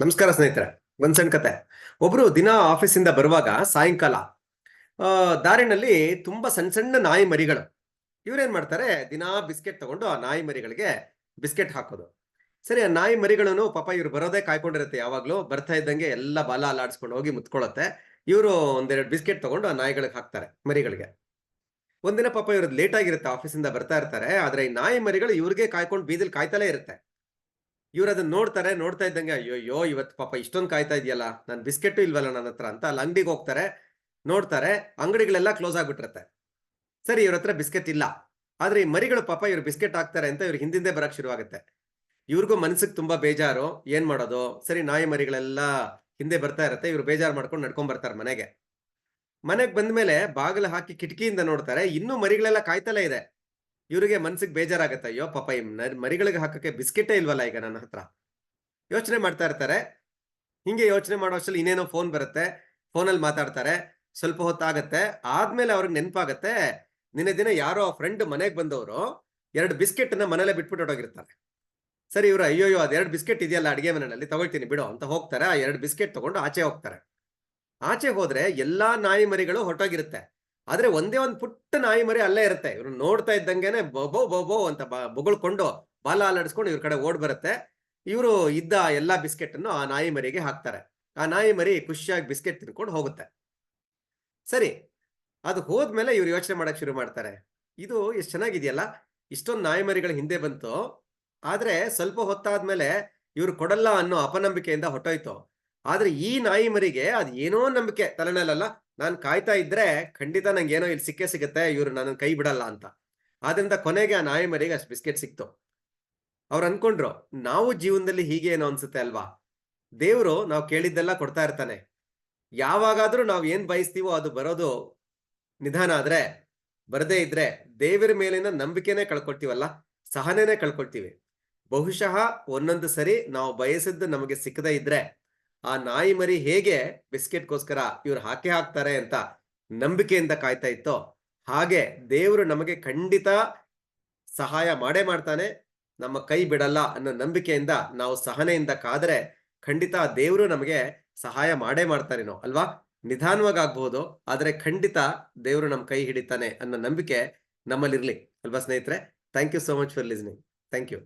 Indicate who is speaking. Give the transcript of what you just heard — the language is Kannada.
Speaker 1: ನಮಸ್ಕಾರ ಸ್ನೇಹಿತರೆ ಒಂದ್ ಸಣ್ಣ ಕತೆ. ಒಬ್ರು ದಿನ ಆಫೀಸಿಂದ ಬರುವಾಗ ಸಾಯಂಕಾಲ, ಆ, ದಾರಿನಲ್ಲಿ ತುಂಬಾ ಸಣ್ಣ ಸಣ್ಣ ನಾಯಿ ಮರಿಗಳು. ಇವ್ರೇನ್ ಮಾಡ್ತಾರೆ, ದಿನಾ ಬಿಸ್ಕೆಟ್ ತಗೊಂಡು ಆ ನಾಯಿ ಮರಿಗಳಿಗೆ ಬಿಸ್ಕೆಟ್ ಹಾಕೋದು. ಸರಿ, ಆ ನಾಯಿ ಮರಿಗಳನ್ನು ಪಾಪ ಇವ್ರು ಬರೋದೇ ಕಾಯ್ಕೊಂಡಿರುತ್ತೆ. ಯಾವಾಗ್ಲೂ ಬರ್ತಾ ಇದ್ದಂಗೆ ಎಲ್ಲ ಬಾಲ ಅಲ್ಲಾಡ್ಸ್ಕೊಂಡು ಹೋಗಿ ಮುತ್ಕೊಳ್ಳುತ್ತೆ ಇವರು ಒಂದೆರಡು ಬಿಸ್ಕೆಟ್ ತಗೊಂಡು ಆ ನಾಯಿಗಳಿಗೆ ಹಾಕ್ತಾರೆ, ಮರಿಗಳಿಗೆ. ಒಂದಿನ ಪಾಪ ಇವ್ರದ್ದು ಲೇಟ್ ಆಗಿರುತ್ತೆ, ಆಫೀಸಿಂದ ಬರ್ತಾ ಇರ್ತಾರೆ. ಆದ್ರೆ ಈ ನಾಯಿ ಮರಿಗಳು ಇವ್ರಿಗೆ ಕಾಯ್ಕೊಂಡು ಬೀದಿಲ್ ಕಾಯ್ತಲೇ ಇರುತ್ತೆ. ಇವ್ರು ಅದನ್ನ ನೋಡ್ತಾರೆ, ನೋಡ್ತಾ ಇದ್ದಂಗೆ, ಅಯ್ಯೋಯ್ಯೋ ಅಯ್ಯೋ ಇವತ್ತು ಪಾಪ ಇಷ್ಟೊಂದು ಕಾಯ್ತಾ ಇದೆಯಲ್ಲ, ನಾನು ಬಿಸ್ಕೆಟ್ ಇಲ್ವಲ್ಲ ನನ್ನ ಹತ್ರ ಅಂತ ಅಲ್ಲಿ ಅಂಗಡಿಗೆ ಹೋಗ್ತಾರೆ, ನೋಡ್ತಾರೆ, ಅಂಗಡಿಗಳೆಲ್ಲ ಕ್ಲೋಸ್ ಆಗ್ಬಿಟ್ಟಿರತ್ತೆ. ಸರಿ, ಇವ್ರ ಹತ್ರ ಬಿಸ್ಕೆಟ್ ಇಲ್ಲ. ಆದ್ರೆ ಈ ಮರಿಗಳು ಪಾಪ ಇವ್ರು ಬಿಸ್ಕೆಟ್ ಹಾಕ್ತಾರೆ ಅಂತ ಇವ್ರು ಹಿಂದಿಂದೆ ಬರಕ್ ಶುರುವಾಗುತ್ತೆ. ಇವ್ರಿಗೂ ಮನಸ್ಸಿಗೆ ತುಂಬಾ ಬೇಜಾರು, ಏನ್ ಮಾಡೋದು? ಸರಿ, ನಾಯಿ ಮರಿಗಳೆಲ್ಲ ಹಿಂದೆ ಬರ್ತಾ ಇರತ್ತೆ, ಇವ್ರು ಬೇಜಾರು ಮಾಡ್ಕೊಂಡು ನಡ್ಕೊಂಡ್ ಬರ್ತಾರೆ ಮನೆಗೆ. ಮನೆಗೆ ಬಂದ್ಮೇಲೆ ಬಾಗಿಲು ಹಾಕಿ ಕಿಟಕಿಯಿಂದ ನೋಡ್ತಾರೆ, ಇನ್ನೂ ಮರಿಗಳೆಲ್ಲ ಕಾಯ್ತಲೇ ಇದೆ. ಇವ್ರಿಗೆ ಮನ್ಸಿಗೆ ಬೇಜಾರಾಗತ್ತೆ, ಅಯ್ಯೋ ಪಾಪ ಮರಿಗಳಿಗೆ ಹಾಕಕ್ಕೆ ಬಿಸ್ಕೆಟೇ ಇಲ್ವಲ್ಲ ಈಗ ನನ್ನ ಹತ್ರ. ಯೋಚನೆ ಮಾಡ್ತಾ ಇರ್ತಾರೆ. ಹಿಂಗೆ ಯೋಚನೆ ಮಾಡೋ ಅಷ್ಟರಲ್ಲಿ ಇನ್ನೇನೋ ಫೋನ್ ಬರುತ್ತೆ, ಫೋನಲ್ಲಿ ಮಾತಾಡ್ತಾರೆ, ಸ್ವಲ್ಪ ಹೊತ್ತಾಗತ್ತೆ. ಆದ್ಮೇಲೆ ಅವ್ರಿಗೆ ನೆನಪಾಗತ್ತೆ, ನಿನ್ನೆ ದಿನ ಯಾರೋ ಫ್ರೆಂಡ್ ಮನೆಗೆ ಬಂದವರು ಎರಡು ಬಿಸ್ಕೆಟ್ನ ಮನೇಲೆ ಬಿಟ್ಬಿಟ್ಟು ಹೊಟ್ಟೋಗಿರ್ತಾರೆ ಸರಿ ಇವರು, ಅಯ್ಯೋಯ್ಯೋ ಎರಡು ಬಿಸ್ಕೆಟ್ ಇದೆಯಲ್ಲ ಅಡಿಗೆ ಮನೆಯಲ್ಲಿ, ತಗೊಳ್ತೀನಿ ಬಿಡು ಅಂತ ಹೋಗ್ತಾರೆ. ಆ ಎರಡು ಬಿಸ್ಕೆಟ್ ತಗೊಂಡು ಆಚೆ ಹೋಗ್ತಾರೆ. ಆಚೆ ಹೋದ್ರೆ ಎಲ್ಲಾ ನಾಯಿ ಮರಿಗಳು ಹೊರಟೋಗಿರುತ್ತೆ. ಆದ್ರೆ ಒಂದೇ ಒಂದು ಪುಟ್ಟ ನಾಯಿ ಮರಿ ಅಲ್ಲೇ ಇರುತ್ತೆ. ಇವ್ರು ನೋಡ್ತಾ ಇದ್ದಂಗೆನೆ ಬೊಬೋ ಬೊಬೋ ಅಂತ ಬೊಗಳ್ಕೊಂಡು ಬಾಲ ಅಲ್ಲಾಡಿಸ್ಕೊಂಡು ಇವ್ರ ಕಡೆ ಓಡ್ ಬರುತ್ತೆ. ಇವರು ಇದ್ದ ಎಲ್ಲಾ ಬಿಸ್ಕೆಟ್ ಅನ್ನು ಆ ನಾಯಿ ಮರಿಗೆ ಹಾಕ್ತಾರೆ. ಆ ನಾಯಿ ಮರಿ ಖುಷಿಯಾಗಿ ಬಿಸ್ಕೆಟ್ ತಿನ್ಕೊಂಡು ಹೋಗುತ್ತೆ. ಸರಿ, ಅದು ಹೋದ್ಮೇಲೆ ಇವ್ರು ಯೋಚನೆ ಮಾಡಕ್ ಶುರು ಮಾಡ್ತಾರೆ. ಇದು ಎಷ್ಟು ಚೆನ್ನಾಗಿದೆಯಲ್ಲ? ಇಷ್ಟೊಂದು ನಾಯಿ ಮರಿಗಳ ಹಿಂದೆ ಬಂತು. ಆದ್ರೆ ಸ್ವಲ್ಪ ಹೊತ್ತಾದ್ಮೇಲೆ ಇವ್ರು ಕೊಡಲ್ಲ ಅನ್ನೋ ಅಪನಂಬಿಕೆಯಿಂದ ಹೊಟ್ಟೋಯ್ತು ಆದ್ರೆ ಈ ನಾಯಿ ಮರಿಗೆ ಅದ್ ಏನೋ ನಂಬಿಕೆ ತಲೆನಲ್ಲ ನಾನ್ ಕಾಯ್ತಾ ಇದ್ರೆ ಖಂಡಿತ ನಂಗೆ ಏನೋ ಇಲ್ಲಿ ಸಿಕ್ಕೇ ಸಿಗುತ್ತೆ, ಇವ್ರು ನನ್ನ ಕೈ ಬಿಡಲ್ಲ ಅಂತ. ಆದ್ರಿಂದ ಕೊನೆಗೆ ಆ ನಾಯಿ ಮರಿಗೆ ಅಷ್ಟು ಬಿಸ್ಕೆಟ್ ಸಿಕ್ತು. ಅವ್ರು ಅನ್ಕೊಂಡ್ರು, ನಾವು ಜೀವನದಲ್ಲಿ ಹೀಗೆ ಏನೋ ಅನ್ಸುತ್ತೆ ಅಲ್ವಾ? ದೇವ್ರು ನಾವು ಕೇಳಿದ್ದೆಲ್ಲ ಕೊಡ್ತಾ ಇರ್ತಾನೆ. ಯಾವಾಗಾದ್ರೂ ನಾವು ಏನ್ ಬಯಸ್ತೀವೋ ಅದು ಬರೋದು ನಿಧಾನ ಆದ್ರೆ, ಬರದೇ ಇದ್ರೆ ದೇವರ ಮೇಲಿನ ನಂಬಿಕೆನೆ ಕಳ್ಕೊಳ್ತೀವಲ್ಲ? ಸಹನೆನೇ ಕಳ್ಕೊಳ್ತೀವಿ. ಬಹುಶಃ ಒಂದೊಂದು ಸರಿ ನಾವು ಬಯಸಿದ್ದು ನಮಗೆ ಸಿಕ್ಕದೇ ಇದ್ರೆ ಆ ನಾಯಿ ಮರಿ ಹೇಗೆ ಬಿಸ್ಕೆಟ್ಗೋಸ್ಕರ ಇವ್ರು ಹಾಕಿ ಹಾಕ್ತಾರೆ ಅಂತ ನಂಬಿಕೆಯಿಂದ ಕಾಯ್ತಾ ಇತ್ತೋ ಹಾಗೆ ದೇವರು ನಮಗೆ ಖಂಡಿತ ಸಹಾಯ ಮಾಡೇ ಮಾಡ್ತಾನೆ. ನಮ್ಮ ಕೈ ಬಿಡಲ್ಲ ಅನ್ನೋ ನಂಬಿಕೆಯಿಂದ ನಾವು ಸಹನೆಯಿಂದ ಕಾದ್ರೆ ಖಂಡಿತ ದೇವರು ನಮಗೆ ಸಹಾಯ ಮಾಡೇ ಮಾಡ್ತಾರೇನೋ ಅಲ್ವಾ? ನಿಧಾನವಾಗಿ ಆಗ್ಬಹುದು, ಆದರೆ ಖಂಡಿತ ದೇವರು ನಮ್ಮ ಕೈ ಹಿಡಿತಾನೆ ಅನ್ನೋ ನಂಬಿಕೆ ನಮ್ಮಲ್ಲಿರ್ಲಿ. ಅಲ್ವಾ ಸ್ನೇಹಿತರೆ? Thank you so much for listening. Thank you.